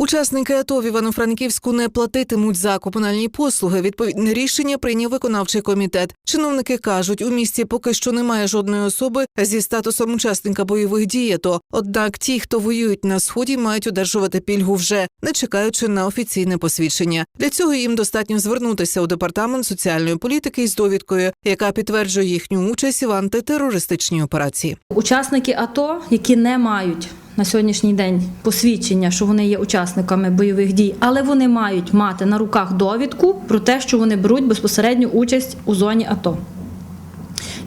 Учасники АТО в Івано-Франківську не платитимуть за комунальні послуги. Відповідне рішення прийняв виконавчий комітет. Чиновники кажуть, у місті поки що немає жодної особи зі статусом учасника бойових дій. АТО. Однак ті, хто воюють на сході, мають одержувати пільгу вже не чекаючи на офіційне посвідчення. Для цього їм достатньо звернутися у департамент соціальної політики із довідкою, яка підтверджує їхню участь в антитерористичній операції. Учасники АТО, які не мають на сьогоднішній день посвідчення, що вони є учасниками бойових дій, але вони мають мати на руках довідку про те, що вони беруть безпосередню участь у зоні АТО.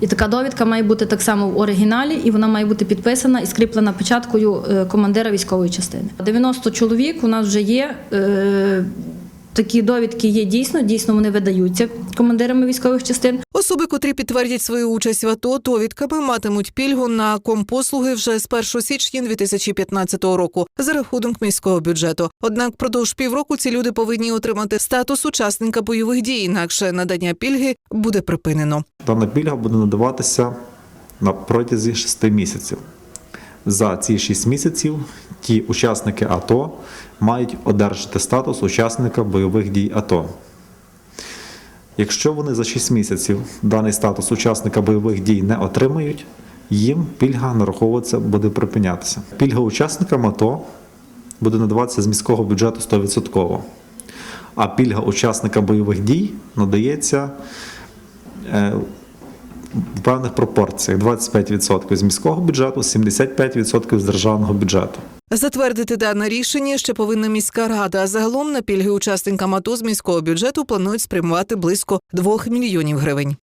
І така довідка має бути так само в оригіналі, і вона має бути підписана і скріплена печаткою е, командира військової частини. 90 чоловік у нас вже є. Такі довідки є дійсно, дійсно вони видаються командирами військових частин. Особи, котрі підтвердять свою участь в АТО, довідками матимуть пільгу на компослуги вже з 1 січня 2015 року за рахунок міського бюджету. Однак, впродовж півроку ці люди повинні отримати статус учасника бойових дій, інакше надання пільги буде припинено. Дана пільга буде надаватися на протязі 6 місяців. За ці 6 місяців ті учасники АТО мають одержати статус учасника бойових дій АТО. Якщо вони за 6 місяців даний статус учасника бойових дій не отримають, їм пільга нараховуватися буде припинятися. Пільга учасникам АТО буде надаватися з міського бюджету 100%. А пільга учасника бойових дій надається е, певних пропорціях: 25% з міського бюджету, 75% з державного бюджету. Затвердити дане рішення ще повинна міська рада. А загалом на пільги учасникам АТО з міського бюджету планують спрямувати близько 2 мільйонів гривень.